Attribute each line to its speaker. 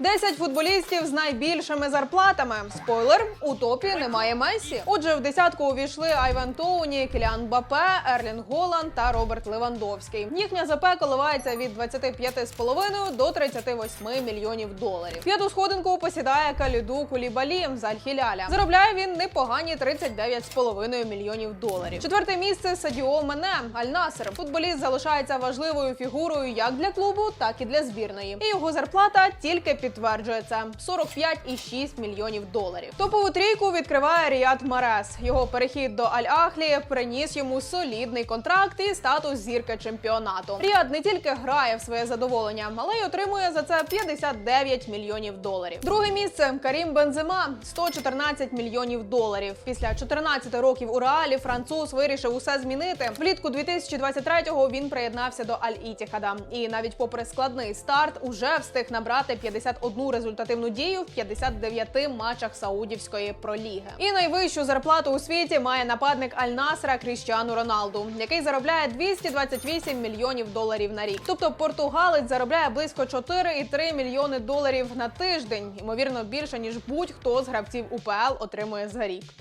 Speaker 1: 10 футболістів з найбільшими зарплатами. Спойлер у топі немає Месі. Отже, в десятку увійшли Айван Тоуні, Кіліан Бапе, Ерлін Голланд та Роберт Левандовський. Їхня ЗП коливається від 25,5 до 38 мільйонів доларів. П'яту сходинку посідає Каліду Кулібалі з Аль-Хіляля. Заробляє він непогані 39,5 мільйонів доларів. Четверте місце Садіо Мене Аль-Насер. Футболіст залишається важливою фігурою як для клубу, так і для збірної. І його зарплата тільки підтверджується 45,6 мільйонів доларів. Топову трійку відкриває Ріад Марес. Його перехід до Аль-Ахлі приніс йому солідний контракт і статус зірки чемпіонату. Ріад не тільки грає в своє задоволення, але й отримує за це 59 мільйонів доларів. Друге місце Карім Бензема 114 мільйонів доларів. Після 14 років у реалі француз вирішив усе змінити. Влітку 2023-го він приєднався до Аль-Ітіхада. І навіть попри складний старт, уже встиг набрати 51 результативну дію в 59 матчах Саудівської проліги. І найвищу зарплату у світі має нападник Аль-Насра Кріщану Роналду, який заробляє 228 мільйонів доларів на рік. Тобто португалець заробляє близько 4,3 мільйони доларів на тиждень. Ймовірно, більше ніж будь-хто з гравців УПЛ отримує за рік.